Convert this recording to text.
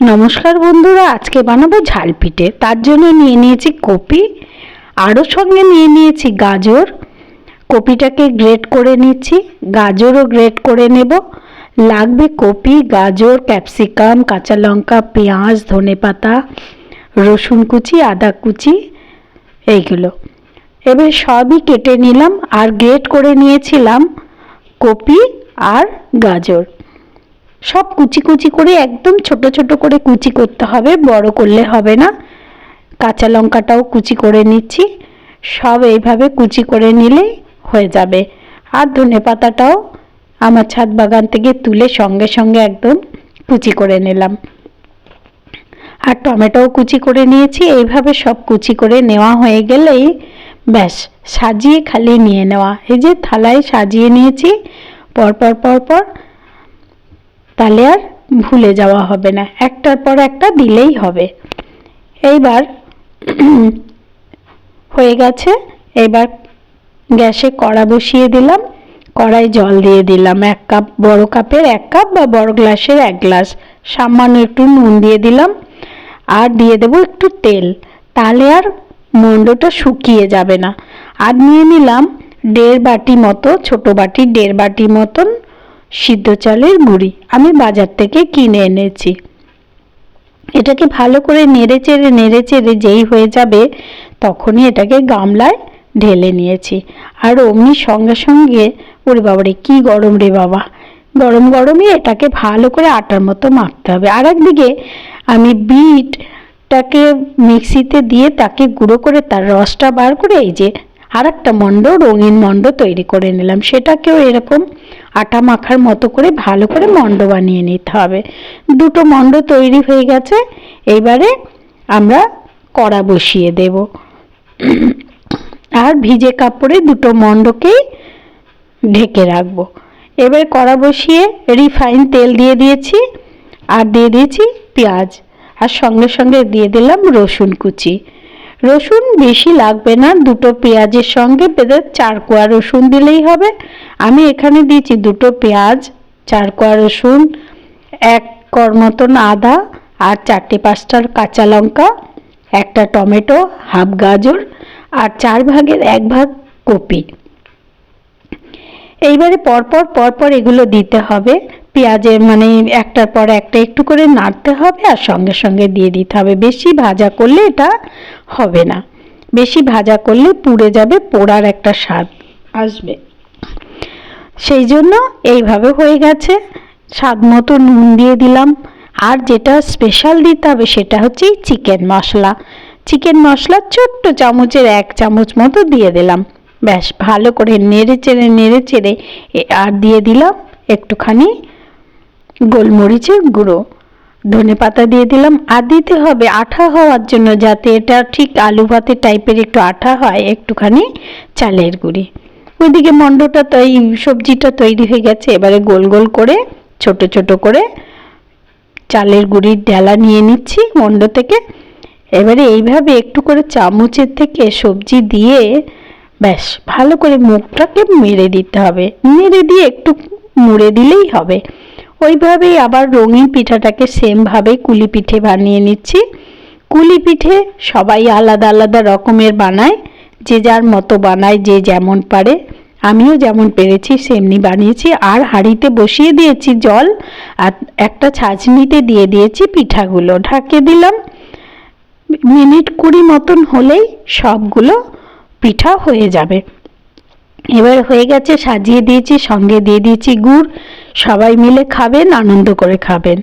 নমস্কার বন্ধুরা, আজকে বানাবো ঝাল পিঠে। তার জন্য নিয়ে নিয়েছি কপি, আরও সঙ্গে নিয়ে নিয়েছি গাজর। কপিটাকে গ্রেট করে নিচ্ছি, গাজরও গ্রেট করে নেব। লাগবে কপি, গাজর, ক্যাপসিকাম, কাঁচা লঙ্কা, পেঁয়াজ ধনেপাতা রসুন কুচি, আদা কুচি, এইগুলো। এবার সবই কেটে নিলাম আর গ্রেট করে নিয়েছিলাম কপি আর গাজর। সব কুচি কুচি করে একদম ছোট ছোট করে কুচি করতে হবে, বড় করলে হবে না। কাঁচা লঙ্কাটাও কুচি করে নিচ্ছি, সব এইভাবে কুচি করে নিলেই হয়ে যাবে। আর ধনে পাতাটাও আমার ছাদ বাগান থেকে তুলে সঙ্গে সঙ্গে একদম কুচি করে নিলাম। আর টমেটোও কুচি করে নিয়েছি, এইভাবে সব কুচি করে নেওয়া হয়ে গেলেই ব্যাস, সাজিয়ে খালি নিয়ে নেওয়া। এই যে থালায় সাজিয়ে নিয়েছি, পরপর পরপর তাহলে আর ভুলে যাওয়া হবে না। একটার পর একটা দিলেই হবে। এইবার হয়ে গেছে। এবার গ্যাসে কড়া বসিয়ে দিলাম। কড়াই জল দিয়ে দিলাম। এক কাপ, বড় কাপের এক কাপ বা বড় গ্লাসের এক গ্লাস। সামান্য একটু নুন দিয়ে দিলাম। আর দিয়ে দেবো একটু তেল। তাহলে আর মন্ডটা শুকিয়ে যাবে না। আর নিয়ে নিলাম দেড় বাটি মতো, ছোট বাটি দেড় বাটি মতন সিদ্ধ চালের গুঁড়ি আমি বাজার থেকে কিনে এনেছি। এটাকে ভালো করে নেড়ে চেড়ে নেড়ে চেড়ে যেই হয়ে যাবে তখনই এটাকে গামলায় ঢেলে নিয়েছি। আর অমনি সঙ্গে সঙ্গে, ওরে বাবারে, কি গরম রে বাবা। গরম গরমই এটাকে ভালো করে আটার মতো মাখতে হবে। আর একদিকে আমি বিটটাকে মিক্সিতে দিয়ে তাকে গুঁড়ো করে তার রসটা বার করে এই যে আর একটা মণ্ড রঙিন মণ্ড তৈরি করে নিলাম। সেটাকেও এরকম আটা মাখার মতো করে ভালো করে মণ্ড বানিয়ে নিতে হবে। দুটো মণ্ড তৈরি হয়ে গেছে এইবারে আমরা কড়া বসিয়ে দেব। আর ভিজে কাপড়ে দুটো মণ্ডকেই ঢেকে রাখব। এবার কড়া বসিয়ে রিফাইন তেল দিয়ে দিয়েছি, আর দিয়ে দিয়েছি পেঁয়াজ, আর সঙ্গে সঙ্গে দিয়ে দিলাম রসুন কুচি। রসুন বেশি লাগবে না, দুটো পেঁয়াজের সঙ্গে পেঁদে চার কোয়া রসুন দিলেই হবে। আমি এখানে দিয়েছি দুটো পেঁয়াজ চার কোয়া রসুন, এক কর মতন আদা আর চারটে পাঁচটার কাঁচা লঙ্কা, একটা টমেটো, হাফ গাজর আর চার ভাগের এক ভাগ কপি। এইবারে পরপর পরপর এগুলো দিতে হবে। পেঁয়াজের মানে একটার পর একটা একটু করে নাড়তে হবে আর সঙ্গে সঙ্গে দিয়ে দিতে হবে। বেশি ভাজা করলে এটা হবে না। বেশি ভাজা করলে পুড়ে যাবে, পোড়ার একটা স্বাদ আসবে। সেই জন্য এইভাবে হয়ে গেছে। স্বাদ মতো নুন দিয়ে দিলাম। আর যেটা স্পেশাল দিতে হবে সেটা হচ্ছে চিকেন মশলা। চিকেন মশলা ছোট্ট চামচের এক চামচ মতো দিয়ে দিলাম। ব্যাস, ভালো করে নেড়ে চেড়ে নেড়ে চেড়ে আর দিয়ে দিলাম একটুখানি গোলমরিচের গুঁড়ো। ধনে পাতা দিয়ে দিলাম। আর দিতে হবে আঠা হওয়ার জন্য যাতে এটা ঠিক আলু ভাতের টাইপের একটু আঠা হয়, একটুখানি চালের গুঁড়ি। ওইদিকে মণ্ডটা তো এই সবজিটা তৈরি হয়ে গেছে। এবারে গোল গোল করে, ছোট ছোট করে চালের গুঁড়ির ডেলা নিয়ে নিচ্ছি মণ্ড থেকে। এবারে এইভাবে একটু করে চামচের থেকে সবজি দিয়ে ব্যাস, ভালো করে মুখটাকে মেরে দিতে হবে। মেরে দিয়ে একটু মুড়ে দিলেই হবে। ওইভাবেই আবার রঙিন পিঠাটাকে সেমভাবে কুলি পিঠে বানিয়ে নিচ্ছি। কুলি পিঠে সবাই আলাদা আলাদা রকমের বানায়, যে যার মতো বানায়, যে যেমন পারে। আমিও যেমন পেরেছি, সেমনি বানিয়েছি। আর হাঁড়িতে বসিয়ে দিয়েছি জল, আর একটা ছাঁচনিতে দিয়ে দিয়েছি পিঠাগুলো। ঢাকে দিলাম। মিনিট কুড়ি মতন হলেই সবগুলো পিঠা হয়ে যাবে। এবার হয়ে গেছে, সাজিয়ে দিয়েছি, সঙ্গে দিয়ে দিয়েছি গুড়। সবাই মিলে খাবেন, আনন্দ করে খাবেন।